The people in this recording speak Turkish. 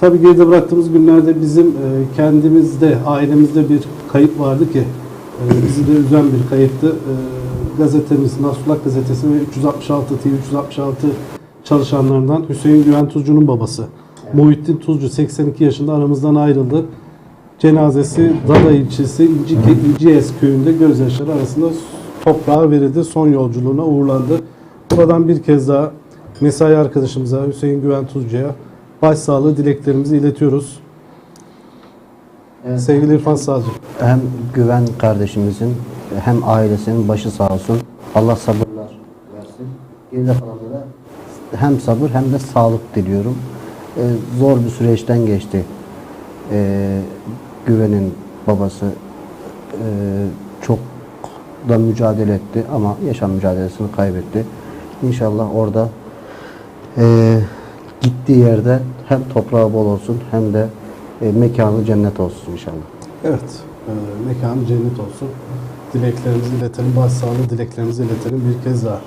Tabii geride bıraktığımız günlerde bizim e, kendimizde, ailemizde bir kayıp vardı ki e, bizi de üzen bir kayıptı. E, gazetemiz, Nasrullah Gazetesi ve 366 TV 366 çalışanlarından Hüseyin Güven Tuzcu'nun babası. Muhittin Tuzcu 82 yaşında aramızdan ayrıldı. Cenazesi Dada ilçesi İnci, İncies köyünde gözyaşları arasında toprağa verildi. Son yolculuğuna uğurlandı. Buradan bir kez daha mesai arkadaşımıza Hüseyin Güven Tuzcu'ya başsağlığı dileklerimizi iletiyoruz. Evet. Sevgili İrfan Savcı. Hem Güven kardeşimizin hem ailesinin başı sağ olsun. Allah sabırlar versin. Geride kalanlara hem sabır hem de sağlık diliyorum. Ee, zor bir süreçten geçti. Ee, Güven'in babası ee, çok da mücadele etti ama yaşam mücadelesini kaybetti. İnşallah orada ee, gittiği yerde hem toprağı bol olsun hem de e, mekanı cennet olsun inşallah. Evet, e, mekanı cennet olsun. Dileklerimizi iletelim, başsağlığı dileklerimizi iletelim bir kez daha.